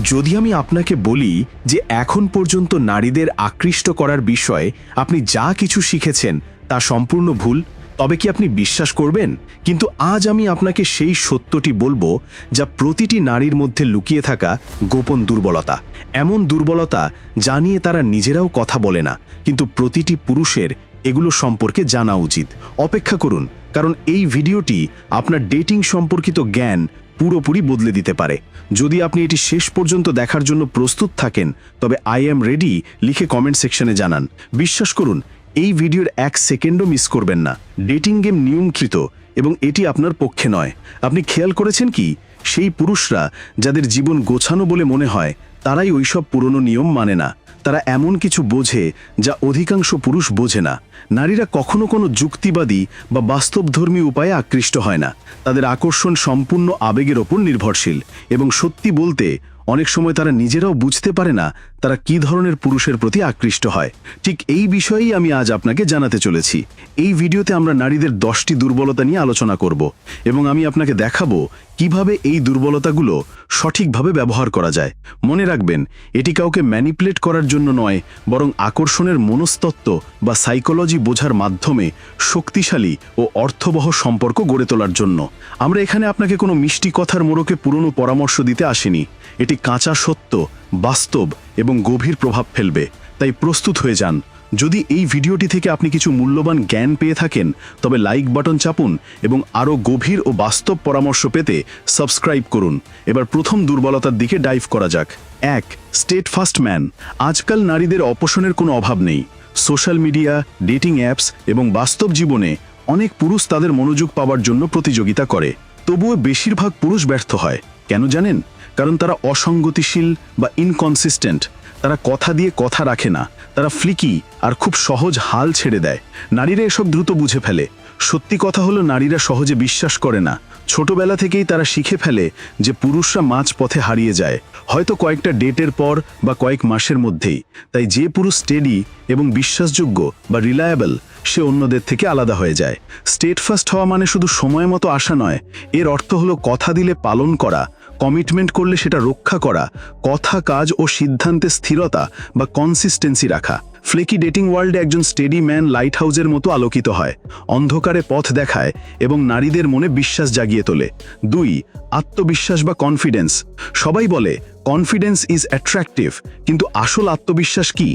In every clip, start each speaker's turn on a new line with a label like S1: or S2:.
S1: যদি আমি আপনাকে বলি যে এখন পর্যন্ত নারীদের আকৃষ্ট করার বিষয়ে আপনি যা কিছু শিখেছেন তা সম্পূর্ণ ভুল, তবে কি আপনি বিশ্বাস করবেন? কিন্তু আজ আমি আপনাকে সেই সত্যটি বলব যা প্রতিটি নারীর মধ্যে লুকিয়ে থাকা গোপন দুর্বলতা। এমন দুর্বলতা যা নিয়ে তারা নিজেরাও কথা বলে না, কিন্তু প্রতিটি পুরুষের এগুলো সম্পর্কে জানা উচিত। অপেক্ষা করুন, কারণ এই ভিডিওটি আপনার ডেটিং সম্পর্কিত জ্ঞান পুরোপুরি বদলে দিতে পারে। যদি আপনি এটি শেষ পর্যন্ত দেখার জন্য প্রস্তুত থাকেন, তবে আই এম রেডি লিখে কমেন্ট সেকশনে জানান। বিশ্বাস করুন, এই ভিডিওর এক সেকেন্ডও মিস করবেন না। ডেটিং গেম নিয়ন্ত্রিত এবং এটি আপনার পক্ষে নয়। আপনি খেয়াল করেছেন কি? সেই পুরুষরা যাদের জীবন গোছানো বলে মনে হয়, তারাই ওইসব পুরনো নিয়ম মানে না। তারা এমন কিছু বোঝে যা অধিকাংশ পুরুষ বোঝে না। নারীরা কখনো কোনো যুক্তিবাদী বা বাস্তবধর্মী উপায়ে আকৃষ্ট হয় না। তাদের আকর্ষণ সম্পূর্ণ আবেগের ওপর নির্ভরশীল এবং সত্যি বলতে অনেক সময় তারা নিজেরাও বুঝতে পারে না তারা কি ধরনের পুরুষের প্রতি আকৃষ্ট হয়। ঠিক এই বিষয়েই আমি আজ আপনাকে জানাতে চলেছি। এই ভিডিওতে আমরা নারীদের দশটি দুর্বলতা নিয়ে আলোচনা করব এবং আমি আপনাকে দেখাবো কীভাবে এই দুর্বলতাগুলো সঠিকভাবে ব্যবহার করা যায়। মনে রাখবেন, এটি কাউকে ম্যানিপুলেট করার জন্য নয়, বরং আকর্ষণের মনস্তত্ত্ব বা সাইকোলজি বোঝার মাধ্যমে শক্তিশালী ও অর্থবহ সম্পর্ক গড়ে তোলার জন্য। আমরা এখানে আপনাকে কোনো মিষ্টি কথার মোড়কে পুরনো পরামর্শ দিতে আসিনি। এটি কাঁচা সত্য, বাস্তব এবং গভীর প্রভাব ফেলবে। তাই প্রস্তুত হয়ে যান। যদি এই ভিডিওটি থেকে আপনি কিছু মূল্যবান জ্ঞান পেয়ে থাকেন, তবে লাইক বাটন চাপুন এবং আরও গভীর ও বাস্তব পরামর্শ পেতে সাবস্ক্রাইব করুন। এবার প্রথম দুর্বলতার দিকে ডাইভ করা যাক। এক স্টেট ফাস্ট ম্যান। আজকাল নারীদের অপশনের কোনো অভাব নেই। সোশ্যাল মিডিয়া, ডেটিং অ্যাপস এবং বাস্তব জীবনে অনেক পুরুষ তাদের মনোযোগ পাওয়ার জন্য প্রতিযোগিতা করে। তবুও বেশিরভাগ পুরুষ ব্যর্থ হয়। কেন জানেন? কারণ তারা অসঙ্গতিশীল বা ইনকনসিস্টেন্ট তারা কথা দিয়ে কথা রাখে না। তারা ফ্লিকি আর খুব সহজ হাল ছেড়ে দেয়। নারীরা এসব দ্রুত বুঝে ফেলে। সত্যি কথা হলো, নারীরা সহজে বিশ্বাস করে না। ছোটবেলা থেকেই তারা শিখে ফেলে যে পুরুষরা মাঝ পথে হারিয়ে যায়। হয়তো কয়েকটা ডেটের পর বা কয়েক মাসের মধ্যেই। তাই যে পুরুষ স্টেডি এবং বিশ্বাসযোগ্য বা রিলায়েবল সে অন্যদের থেকে আলাদা হয়ে যায়। স্টেট ফার্স্ট হওয়া মানে শুধু সময় মতো আসা নয়, এর অর্থ হলো কথা দিলে পালন করা কমিটমেন্ট করলে সেটা রক্ষা করা, কথা, কাজ ও সিদ্ধান্তে স্থিরতা বা কনসিস্টেন্সি রাখা। ফ্লেকি ডেটিং ওয়ার্ল্ডে একজন স্টেডি ম্যান লাইট হাউজের মতো আলোকিত হয়, অন্ধকারে পথ দেখায় এবং নারীদের মনে বিশ্বাস জাগিয়ে তোলে। দুই, আত্মবিশ্বাস বা কনফিডেন্স সবাই বলে কনফিডেন্স ইজ অ্যাট্রাকটিভ কিন্তু আসল আত্মবিশ্বাস কি?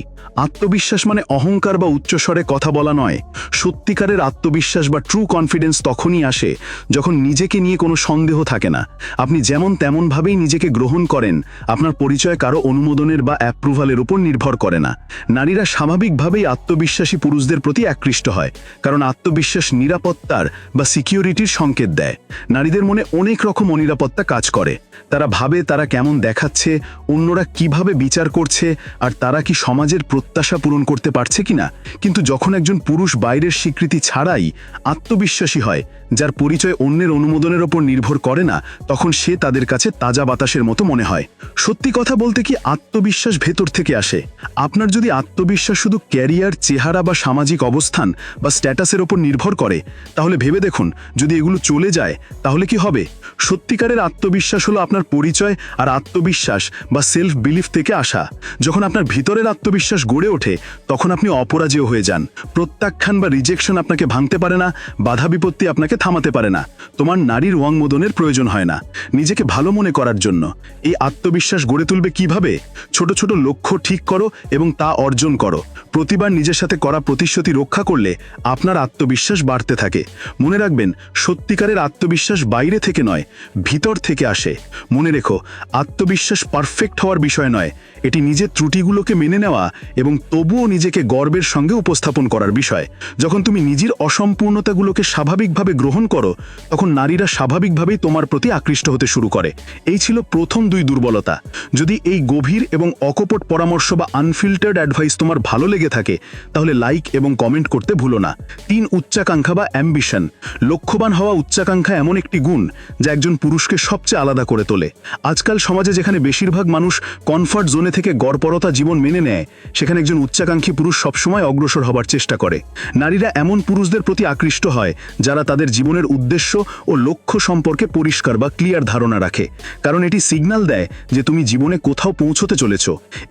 S1: আত্মবিশ্বাস মানে অহংকার বা উচ্চস্বরে কথা বলা নয়। সত্যিকারের আত্মবিশ্বাস বা ট্রু কনফিডেন্স তখনই আসে যখন নিজেকে নিয়ে কোনো সন্দেহ থাকে না। আপনি যেমন তেমনভাবেই নিজেকে গ্রহণ করেন, আপনার পরিচয় কারও অনুমোদনের বা অ্যাপ্রুভালের উপর নির্ভর করে না। নারীরা স্বাভাবিকভাবেই আত্মবিশ্বাসী পুরুষদের প্রতি আকৃষ্ট হয়, কারণ আত্মবিশ্বাস নিরাপত্তার বা সিকিউরিটির সংকেত দেয়। নারীদের মনে অনেক রকম অনিরাপত্তা কাজ করে। তারা ভাবে তারা কেমন দেখাচ্ছে, অন্যরা কীভাবে বিচার করছে, আর তারা কি সমাজের প্রত্যাশা পূরণ করতে পারছে কিনা? কিন্তু যখন একজন পুরুষ বাইরের স্বীকৃতি ছাড়াই আত্মবিশ্বাসী হয় যার পরিচয় অন্যের অনুমোদনের ওপর নির্ভর করে না, তখন সে তাদের কাছে তাজা বাতাসের মতো মনে হয়। সত্যি কথা বলতে কি আত্মবিশ্বাস ভেতর থেকে আসে? আপনার যদি আত্মবিশ্বাস শুধু ক্যারিয়ার, চেহারা বা সামাজিক অবস্থান বা স্ট্যাটাসের ওপর নির্ভর করে, তাহলে ভেবে দেখুন, যদি এগুলো চলে যায়, তাহলে কি হবে? সত্যিকারের আত্মবিশ্বাস হলো আপনার পরিচয় আর আত্মবিশ্বাস বা সেলফ বিলিফ থেকে আসা। যখন আপনার ভিতরের আত্মবিশ্বাস গড়ে ওঠে, তখন আপনি অপরাজেয় হয়ে যান। প্রত্যাখ্যান বা রিজেকশন আপনাকে ভাঙতে পারে না, বাধা বিপত্তি আপনাকে থামাতে পারে না। তোমার নারীর ওয়াংমোদনের প্রয়োজন হয় না। নিজেকে ভালো মনে করার জন্য। এই আত্মবিশ্বাস গড়ে তুলবে কীভাবে? ছোট ছোট লক্ষ্য ঠিক করো এবং তা অর্জন করো। প্রতিবার নিজের সাথে করা প্রতিশ্রুতি রক্ষা করলে আপনার আত্মবিশ্বাস বাড়তে থাকে। মনে রাখবেন, সত্যিকারের আত্মবিশ্বাস বাইরে থেকে নয়, ভিতর থেকে আসে। মনে রেখো, আত্মবিশ্বাস পারফেক্ট হওয়ার বিষয় নয়। এটি নিজের ত্রুটিগুলোকে মেনে নেওয়া এবং তবুও নিজেকে গর্বের সঙ্গে উপস্থাপন করার বিষয়। যখন তুমি নিজের অসম্পূর্ণতাগুলোকে স্বাভাবিকভাবে গ্রহণ করো, তখন নারীরা স্বাভাবিকভাবেই তোমার প্রতি আকৃষ্ট হতে শুরু করে। এই ছিল প্রথম দুই দুর্বলতা। যদি এই গভীর এবং অকপট পরামর্শ বা আনফিল্টার্ড অ্যাডভাইস তোমার ভালো লেগে থাকে, তাহলে লাইক এবং কমেন্ট করতে ভুলো না। তিন, উচ্চাকাঙ্ক্ষা বা অ্যাম্বিশন লক্ষ্যবান হওয়া উচ্চাকাঙ্ক্ষা এমন একটি গুণ, যা একজন পুরুষকে সবচেয়ে আলাদা করে তোলে। আজকাল সমাজে যেখানে
S2: বেশিরভাগ মানুষ কমফর্ট জোনে থেকে গড়পরতা জীবন মেনে নেয়, সেখানে একজন উচ্চাকাঙ্ক্ষী পুরুষ সবসময় অগ্রসর হবার চেষ্টা করে। নারীরা এমন পুরুষদের প্রতি আকৃষ্ট হয়, যারা তাদের জীবনের উদ্দেশ্য ও লক্ষ্য সম্পর্কে পরিষ্কার বা ক্লিয়ার ধারণা রাখে। কারণ এটি সিগন্যাল দেয় যে তুমি জীবনে কোথাও পৌঁছতে চলেছ।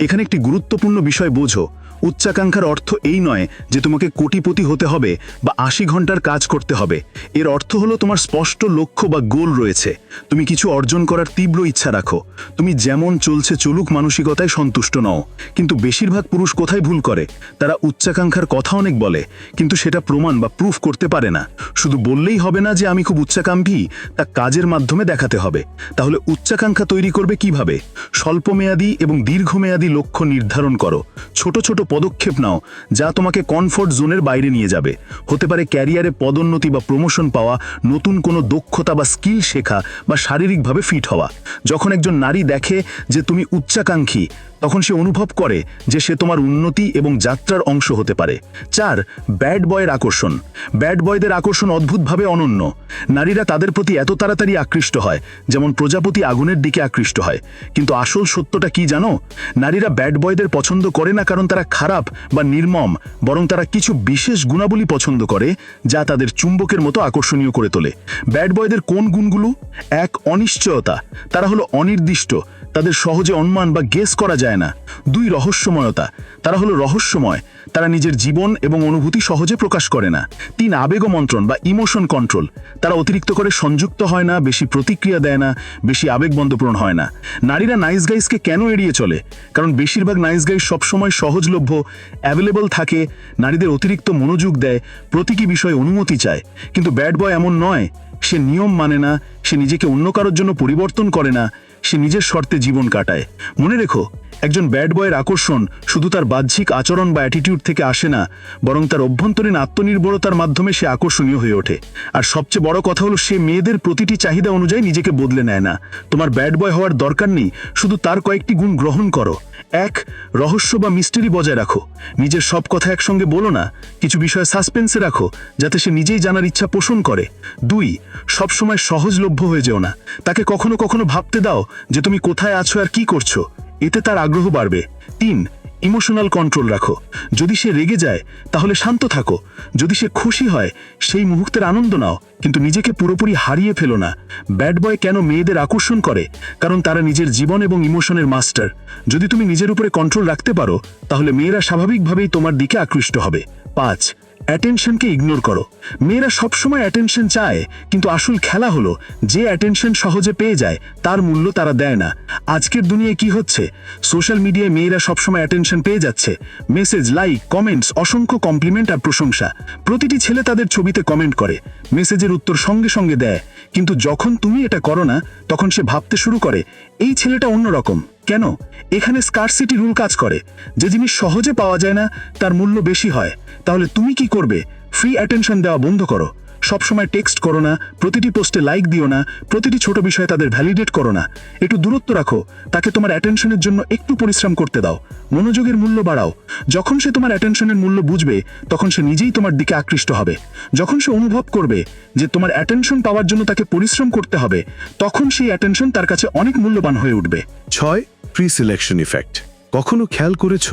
S2: এখানে একটি গুরুত্বপূর্ণ বিষয় বোঝো। উচ্চাকাঙ্ক্ষার অর্থ এই নয় যে তোমাকে কোটিপতি হতে হবে বা আশি ঘণ্টার কাজ করতে হবে। এর অর্থ হলো তোমার স্পষ্ট লক্ষ্য বা গোল রয়েছে। তুমি কিছু অর্জন করার তীব্র ইচ্ছা রাখো। তুমি যেমন চলছে চলুক মানসিকতায় সন্তুষ্ট নও। কিন্তু বেশিরভাগ পুরুষ কোথায় ভুল করে? তারা উচ্চাকাঙ্ক্ষার কথা অনেক বলে, কিন্তু সেটা প্রমাণ বা প্রুফ করতে পারে না। শুধু বললেই হবে না যে আমি খুব উচ্চাকাঙ্ক্ষী, তা কাজের মাধ্যমে দেখাতে হবে। তাহলে উচ্চাকাঙ্ক্ষা তৈরি করবে কীভাবে? স্বল্পমেয়াদী এবং দীর্ঘমেয়াদী লক্ষ্য নির্ধারণ করো। ছোট ছোট পদক্ষেপ নাও, যা তোমাকে কমফোর্ট জোনের বাইরে নিয়ে যাবে। হতে পারে ক্যারিয়ারে পদোন্নতি বা প্রমোশন পাওয়া, নতুন কোনো দক্ষতা বা স্কিল শেখা বা শারীরিকভাবে ফিট হওয়া। যখন একজন নারী দেখে যে তুমি উচ্চাকাঙ্ক্ষী তখন সে অনুভব করে যে সে তোমার উন্নতি এবং যাত্রার অংশ হতে পারে। চার ব্যাড বয়ের আকর্ষণ। ব্যাড বয়দের আকর্ষণ অদ্ভুতভাবে অনন্য। নারীরা তাদের প্রতি এত তাড়াতাড়ি আকৃষ্ট হয়, যেমন প্রজাপতি আগুনের দিকে আকৃষ্ট হয়। কিন্তু আসল সত্যটা কি জানো? নারীরা ব্যাড বয়দের পছন্দ করে না কারণ তারা খারাপ বা নির্মম, বরং তারা কিছু বিশেষ গুণাবলী পছন্দ করে, যা তাদের চুম্বকের মতো আকর্ষণীয় করে তোলে। ব্যাড বয়দের কোন গুণগুলো? এক, অনিশ্চয়তা। তারা হলো অনির্দিষ্ট। তাদের সহজে অনুমান বা গেস করা যায় না। দুই রহস্যময়তা। তারা হলো রহস্যময়। তারা নিজের জীবন এবং অনুভূতি সহজে প্রকাশ করে না। তিন আবেগমন্ত্রণ বা ইমোশন কন্ট্রোল তারা অতিরিক্ত করে সংযুক্ত হয় না, বেশি প্রতিক্রিয়া দেয় না, বেশি আবেগবন্ধপূরণ হয় না। নারীরা নাইস গাইসকে কেন এড়িয়ে চলে? কারণ বেশিরভাগ নাইস গাইস সবসময় সহজলভ্য অ্যাভেলেবল থাকে, নারীদের অতিরিক্ত মনোযোগ দেয়, প্রতীকী বিষয়ে অনুমতি চায়। কিন্তু ব্যাড বয় এমন নয়। সে নিয়ম মানে না, সে নিজেকে অন্য কারোর জন্য পরিবর্তন করে না সে নিজের শর্তে জীবন কাটায়। মনে রেখো একজন ব্যাড বয়ের আকর্ষণ শুধু তার বাহ্যিক আচরণ বা অ্যাটিটিউড থেকে আসে না, বরং তার অভ্যন্তরীণ আত্মনির্ভরতার মাধ্যমে সে আকর্ষণীয় হয়ে ওঠে। আর সবচেয়ে বড় কথা হলো, সে মেয়েদের প্রতিটি চাহিদা অনুযায়ী নিজেকে বদলে নেয় না। তোমার ব্যাড বয় হওয়ার দরকার নেই, শুধু তার কয়েকটি গুণ গ্রহণ করো। এক, রহস্য বা মিস্টেরি বজায় রাখো। নিজের সব কথা একসঙ্গে বলো না, কিছু বিষয় সাসপেন্সে রাখো, যাতে সে নিজেই জানার ইচ্ছা পোষণ করে। দুই, সবসময় সহজলভ্য হয়ে যেও না। তাকে কখনো কখনো ভাবতে দাও যে তুমি কোথায় আছো আর কি করছ। এতে তার আগ্রহ বাড়বে। তিন ইমোশনাল কন্ট্রোল রাখো। যদি সে রেগে যায়, তাহলে শান্ত থাকো। যদি সে খুশি হয়, সেই মুহূর্তের আনন্দ নাও, কিন্তু নিজেকে পুরোপুরি হারিয়ে ফেলো না। ব্যাড বয় কেন মেয়েদের আকর্ষণ করে? কারণ তারা নিজের জীবন এবং ইমোশনের মাস্টার যদি তুমি নিজের উপরে কন্ট্রোল রাখতে পারো, তাহলে মেয়েরা স্বাভাবিকভাবেই তোমার দিকে আকৃষ্ট হবে। পাঁচ অ্যাটেনশনকে ইগনোর করো। মেয়েরা সবসময় অ্যাটেনশন চায়, কিন্তু আসল খেলা হলো, যে অ্যাটেনশন সহজে পেয়ে যায়, তার মূল্য তারা দেয় না। আজকের দুনিয়ায় কি হচ্ছে? সোশ্যাল মিডিয়ায় মেয়েরা সবসময় অ্যাটেনশন পেয়ে যাচ্ছে। মেসেজ লাইক কমেন্টস অসংখ্য কমপ্লিমেন্ট আর প্রশংসা। প্রতিটি ছেলে তাদের ছবিতে কমেন্ট করে মেসেজের উত্তর সঙ্গে সঙ্গে দেয়। কিন্তু যখন তুমি এটা করো না, তখন সে ভাবতে শুরু করে এই ছেলেটা অন্যরকম কেন? এখানে স্কারসিটি রুল কাজ করে। যে জিনিস সহজে পাওয়া যায় না, তার মূল্য বেশি হয়। তাহলে তুমি কি করবে? ফ্রি অ্যাটেনশন দেওয়া বন্ধ করো। সবসময় টেক্সট করো না, প্রতিটি পোস্টে লাইক দিও না, প্রতিটি ছোট বিষয়ে তাদের ভ্যালিডেট করো না। একটু দূরত্ব রাখো, তাকে তোমার অ্যাটেনশনের জন্য একটু পরিশ্রম করতে দাও। মনোযোগের মূল্য বাড়াও। যখন সে তোমার অ্যাটেনশনের মূল্য বুঝবে, তখন সে নিজেই তোমার দিকে আকৃষ্ট হবে। যখন সে অনুভব করবে যে তোমার অ্যাটেনশন পাওয়ার জন্য তাকে পরিশ্রম করতে হবে, তখন সেই অ্যাটেনশন তার কাছে অনেক মূল্যবান হয়ে উঠবে।
S1: ছয় প্রি সিলেকশন ইফেক্ট কখনো খেয়াল করেছ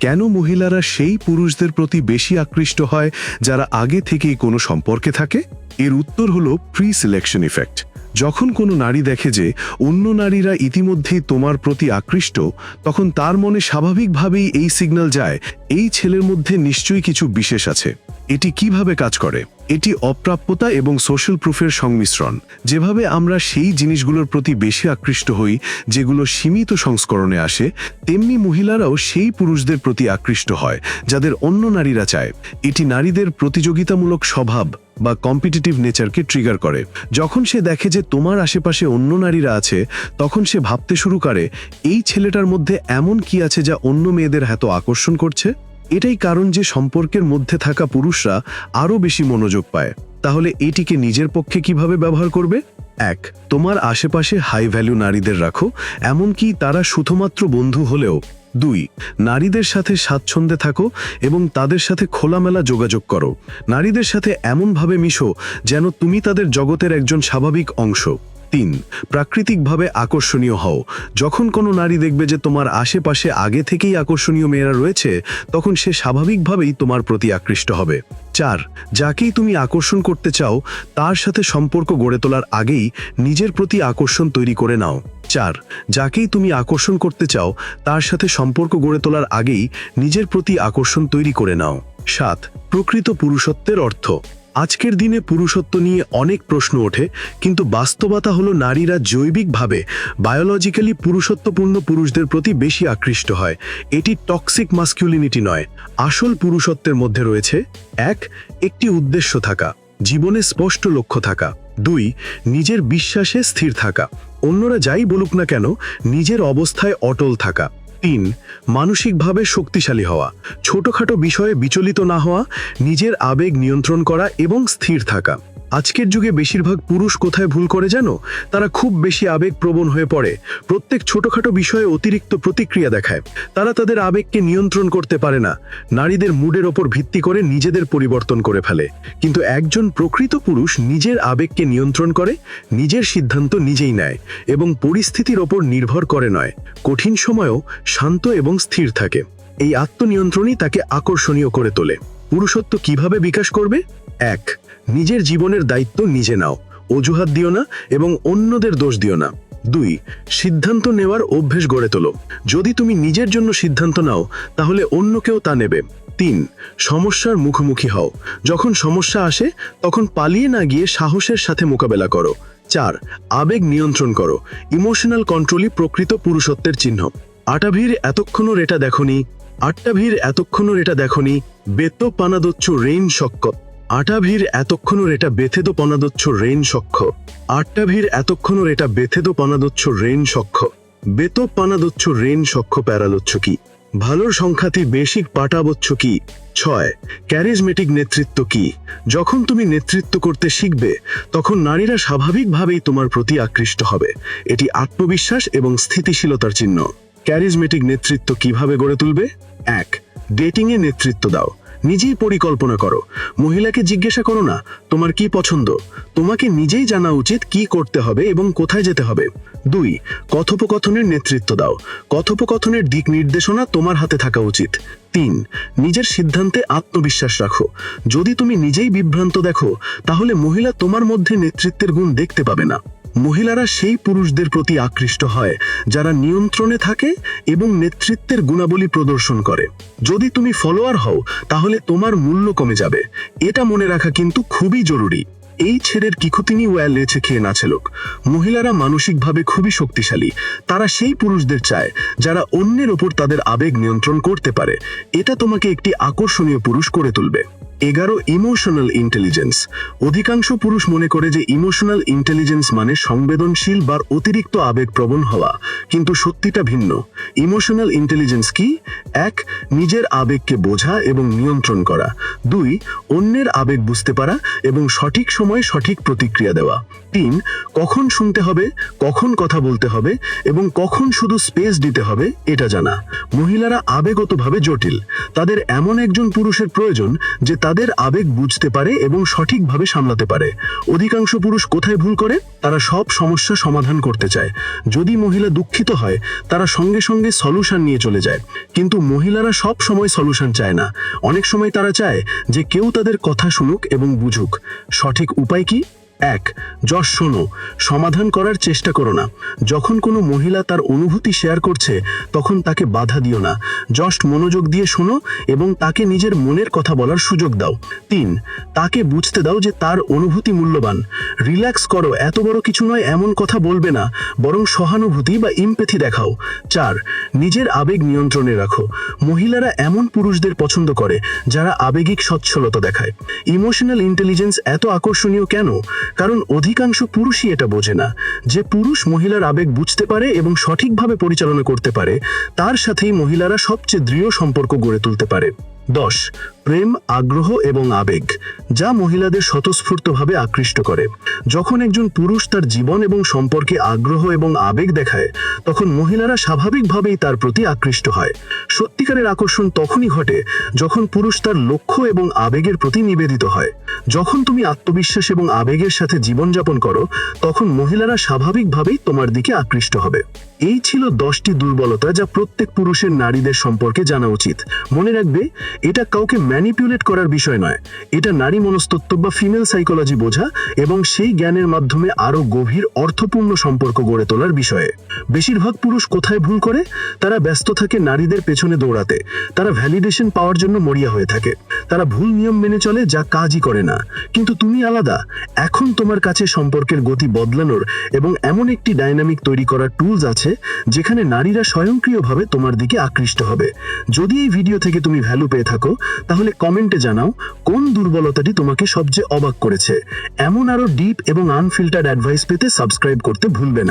S1: কেন মহিলারা সেই পুরুষদের প্রতি বেশি আকৃষ্ট হয় যারা আগে থেকেই কোনো সম্পর্কে থাকে? এর উত্তর হলো প্রি সিলেকশন ইফেক্ট যখন কোনো নারী দেখে যে অন্য নারীরা ইতিমধ্যেই তোমার প্রতি আকৃষ্ট, তখন তার মনে স্বাভাবিকভাবেই এই সিগন্যাল যায়, এই ছেলের মধ্যে নিশ্চয়ই কিছু বিশেষ আছে। এটি কীভাবে কাজ করে? এটি অপ্রাপ্যতা এবং সোশ্যাল প্রুফের সংমিশ্রণ। যেভাবে আমরা সেই জিনিসগুলোর প্রতি বেশি আকৃষ্ট হই, যেগুলো সীমিত সংস্করণে আসে, তেমনি মহিলারাও সেই পুরুষদের প্রতি আকৃষ্ট হয়, যাদের অন্য নারীরা চায়। এটি নারীদের প্রতিযোগিতামূলক স্বভাব বা কম্পিটিটিভ নেচারকে ট্রিগার করে। যখন সে দেখে যে তোমার আশেপাশে অন্য নারীরা আছে, তখন সে ভাবতে শুরু করে, এই ছেলেটার মধ্যে এমন কি আছে যা অন্য মেয়েদের এত আকর্ষণ করছে? এটাই কারণ যে সম্পর্কের মধ্যে থাকা পুরুষরা আরও বেশি মনোযোগ পায়। তাহলে এটিকে নিজের পক্ষে কীভাবে ব্যবহার করবে? এক, তোমার আশেপাশে হাই ভ্যালু নারীদের রাখো, এমনকি তারা শুধুমাত্র বন্ধু হলেও। দুই, নারীদের সাথে স্বাচ্ছন্দ্যে থাকো এবং তাদের সাথে খোলামেলা যোগাযোগ করো। নারীদের সাথে এমনভাবে মিশো যেন তুমি তাদের জগতের একজন স্বাভাবিক অংশ।
S2: তিন, প্রাকৃতিকভাবে আকর্ষণীয় হও। যখন কোনো নারী দেখবে যে তোমার আশেপাশে আগে থেকেই আকর্ষণীয় মেয়েরা রয়েছে, তখন সে স্বাভাবিকভাবেই তোমার প্রতি আকৃষ্ট হবে। চার, যাকেই তুমি আকর্ষণ করতে চাও, তার সাথে সম্পর্ক গড়ে তোলার আগেই নিজের প্রতি আকর্ষণ তৈরি করে নাও। চার, যাকেই তুমি আকর্ষণ করতে চাও, তার সাথে সম্পর্ক গড়ে তোলার আগেই নিজের প্রতি আকর্ষণ তৈরি করে নাও। সাত, প্রকৃত পুরুষত্বের অর্থ। আজকের দিনে পুরুষত্ব নিয়ে অনেক প্রশ্ন ওঠে, কিন্তু বাস্তবতা হলো নারীরা জৈবিকভাবে বায়োলজিক্যালি পুরুষত্বপূর্ণ পুরুষদের প্রতি বেশি আকৃষ্ট হয়। এটি টক্সিক মাস্কিউলিনিটি নয়। আসল পুরুষত্বের মধ্যে রয়েছে, এক, একটি উদ্দেশ্য থাকা, জীবনে স্পষ্ট লক্ষ্য থাকা, দুই, নিজের বিশ্বাসে স্থির থাকা। অন্যরা যাই বলুক না কেন, নিজের অবস্থায় অটল থাকা। তিন, মানসিকভাবে শক্তিশালী হওয়া, ছোটখাটো বিষয়ে বিচলিত না হওয়া, নিজের আবেগ নিয়ন্ত্রণ করা এবং স্থির থাকা। আজকের যুগে বেশিরভাগ পুরুষ কোথায় ভুল করে জানো? তারা খুব বেশি আবেগপ্রবণ হয়ে পড়ে। প্রত্যেক ছোটখাটো বিষয়ে অতিরিক্ত প্রতিক্রিয়া দেখায়। তারা তাদের আবেগকে নিয়ন্ত্রণ করতে পারে না। নারীদের মুডের ওপর ভিত্তি করে নিজেদের পরিবর্তন করে ফেলে। কিন্তু একজন প্রকৃত পুরুষ নিজের আবেগকে নিয়ন্ত্রণ করে, নিজের সিদ্ধান্ত নিজেই নেয় এবং পরিস্থিতির ওপর নির্ভর করে নয়। কঠিন সময়েও শান্ত এবং স্থির থাকে। এই আত্মনিয়ন্ত্রণই তাকে আকর্ষণীয় করে তোলে। পুরুষত্ব কীভাবে বিকাশ করবে? এক নিজের জীবনের দায়িত্ব নিজে নাও। অজুহাত দিও না এবং অন্যদের দোষ দিও না। দুই, সিদ্ধান্ত নেওয়ার অভ্যেস গড়ে তোলো। যদি তুমি নিজের জন্য সিদ্ধান্ত নাও, তাহলে অন্য কেউ তা নেবে। তিন, সমস্যার মুখোমুখি হও। যখন সমস্যা আসে, তখন পালিয়ে না গিয়ে সাহসের সাথে মোকাবেলা করো। চার, আবেগ নিয়ন্ত্রণ করো। ইমোশনাল কন্ট্রোলই প্রকৃত পুরুষত্বের চিহ্ন। আটাভির এতক্ষণও এটা দেখনি আটটাভির এতক্ষণও এটা দেখনি, বেত পানাদচ্ছ রেইন শক্ক আটাভির এতক্ষণও এটা বেথেদ পনাদচ্ছ রেইন সক্ষ আটটাভির এতক্ষণও এটা বেথেদ পনাদচ্ছ রেইন সক্ষ বেত পানাদচ্ছ রেইন সক্ষ প্যারাদচ্ছ কি? ভালোর সংখ্যাতি বেশিক পাটাবচ্ছ কি? ছয়, ক্যারিজমেটিক নেতৃত্ব কি? যখন তুমি নেতৃত্ব করতে শিখবে, তখন নারীরা স্বাভাবিকভাবেই তোমার প্রতি আকৃষ্ট হবে। এটি আত্মবিশ্বাস এবং স্থিতিশীলতার চিহ্ন। ক্যারিজমেটিক নেতৃত্ব কীভাবে গড়ে তুলবে? এক, ডেটিংয়ে নেতৃত্ব দাও। নিজেই পরিকল্পনা করো। মহিলাকে জিজ্ঞাসা করো না, তোমার কি পছন্দ? তোমাকে নিজেই জানা উচিত কি করতে হবে এবং কোথায় যেতে হবে। দুই, কথোপকথনের নেতৃত্ব দাও। কথোপকথনের দিক নির্দেশনা তোমার হাতে থাকা উচিত। তিন, নিজের সিদ্ধান্তে আত্মবিশ্বাস রাখো। যদি তুমি নিজেই বিভ্রান্ত দেখো, তাহলে মহিলা তোমার মধ্যে নেতৃত্বের গুণ দেখতে পাবে না। মহিলারা সেই পুরুষদের প্রতি আকৃষ্ট হয়, যারা নিয়ন্ত্রণে থাকে এবং নেতৃত্বের গুণাবলী প্রদর্শন করে। যদি তুমি ফলোয়ার হও, তাহলে তোমার মূল্য কমে যাবে। এটা মনে রাখা কিন্তু খুবই জরুরি। এই ছেলের কিখুতিনি ওয়াল লেছে খেয়ে নাচেলোক মহিলারা মানসিকভাবে খুবই শক্তিশালী। তারা সেই পুরুষদের চায়, যারা অন্যের ওপর তাদের আবেগ নিয়ন্ত্রণ করতে পারে। এটা তোমাকে একটি আকর্ষণীয় পুরুষ করে তুলবে। এগারো ইমোশনাল ইন্টেলিজেন্স অধিকাংশ পুরুষ মনে করে যে ইমোশনাল ইন্টেলিজেন্স মানে সংবেদনশীল বা অতিরিক্ত আবেগপ্রবণ হওয়া, কিন্তু সত্যিটা ভিন্ন। ইমোশনাল ইন্টেলিজেন্স কি? এক, নিজের আবেগকে বোঝা এবং নিয়ন্ত্রণ করা। দুই, অন্যের আবেগ বুঝতে পারা এবং সঠিক সময়ে সঠিক প্রতিক্রিয়া দেওয়া। তিন, কখন শুনতে হবে, কখন কথা বলতে হবে এবং কখন শুধু স্পেস দিতে হবে, এটা জানা। মহিলারা আবেগতভাবে জটিল। তাদের এমন একজন পুরুষের প্রয়োজন যে তাদের আবেগ বুঝতে পারে এবং সঠিকভাবে সামলাতে পারে। অধিকাংশ পুরুষ কোথায় ভুল করে? তারা সব সমস্যা সমাধান করতে চায়। যদি মহিলা দুঃখিত হয়, তারা সঙ্গে সঙ্গে সলিউশন নিয়ে চলে যায়। কিন্তু মহিলারা সব সময় সলিউশন চায় না। অনেক সময় তারা চায় যে কেউ তাদের কথা শুনুক এবং বুঝুক। সঠিক উপায় কি? এক, যশ শোনো, সমাধান করার চেষ্টা করো না। যখন কোনো মহিলা তার অনুভূতি শেয়ার করছে, তখন তাকে বাধা দিও না। জাস্ট মনোযোগ দিয়ে শোনো এবং তাকে নিজের মনের কথা বলার সুযোগ দাও। তিন, তাকে বুঝতে দাও যে তার অনুভূতি মূল্যবান। রিল্যাক্স করো, এত বড় কিছু নয় এমন কথা বলবে না, বরং সহানুভূতি বা ইমপেথি দেখাও। চার নিজের আবেগ নিয়ন্ত্রণে রাখো। মহিলারা এমন পুরুষদের পছন্দ করে, যারা আবেগিক সচ্ছলতা দেখায়। ইমোশনাল ইন্টেলিজেন্স এত আকর্ষণীয় কেন? কারণ অধিকাংশ পুরুষই এটা বোঝে না। যে পুরুষ মহিলার আবেগ বুঝতে পারে এবং সঠিকভাবে পরিচালনা করতে পারে, তার সাথেই মহিলারা সবচেয়ে দৃঢ় সম্পর্ক গড়ে তুলতে পারে। দশ প্রেম, আগ্রহ এবং আবেগ, যা মহিলাদের স্বতঃস্ফূর্তভাবে আকৃষ্ট করে। যখন একজন পুরুষ তার জীবন এবং সম্পর্কে আগ্রহ এবং আবেগ দেখায়, তখন মহিলারা স্বাভাবিকভাবেই তার প্রতি আকৃষ্ট হয়। সত্যিকারের আকর্ষণ তখনই ঘটে যখন পুরুষ তার লক্ষ্য এবং আবেগের প্রতি নিবেদিত হয়। যখন তুমি আত্মবিশ্বাস এবং আবেগের সাথে জীবনযাপন করো, তখন মহিলারা স্বাভাবিকভাবেই তোমার দিকে আকৃষ্ট হবে। এই ছিল দশটি দুর্বলতা যা প্রত্যেক পুরুষের নারীদের সম্পর্কে জানা উচিত। মনে রাখবে, এটা কাউকে ম্যানিপুলেট করার বিষয় নয়। এটা নারী মনস্তত্ত্ব বা ফিমেল সাইকোলজি বোঝা এবং সেই জ্ঞানের মাধ্যমে আরও গভীর অর্থপূর্ণ সম্পর্ক গড়ে তোলার বিষয়ে। বেশিরভাগ পুরুষ কোথায় ভুল করে? তারা ব্যস্ত থাকে নারীদের পেছনে দৌড়াতে। তারা ভ্যালিডেশন পাওয়ার জন্য মরিয়া হয়ে থাকে। তারা ভুল নিয়ম মেনে চলে যা কাজই করে না। কিন্তু তুমি আলাদা। এখন তোমার কাছে সম্পর্কের গতি বদলানোর এবং এমন একটি ডাইনামিক তৈরি করার টুলস আছে, যেখানে নারীরা স্বয়ংক্রিয়ভাবে তোমার দিকে আকৃষ্ট হবে। যদি এই ভিডিও থেকে তুমি ভ্যালু পেয়ে থাকো, তাহলে কমেন্টে জানাও কোন দুর্বলতাটি তোমাকে সবচেয়ে অবাক করেছে। এমন আরও ডিপ এবং আনফিল্টার্ড অ্যাডভাইস পেতে সাবস্ক্রাইব করতে ভুলবে না।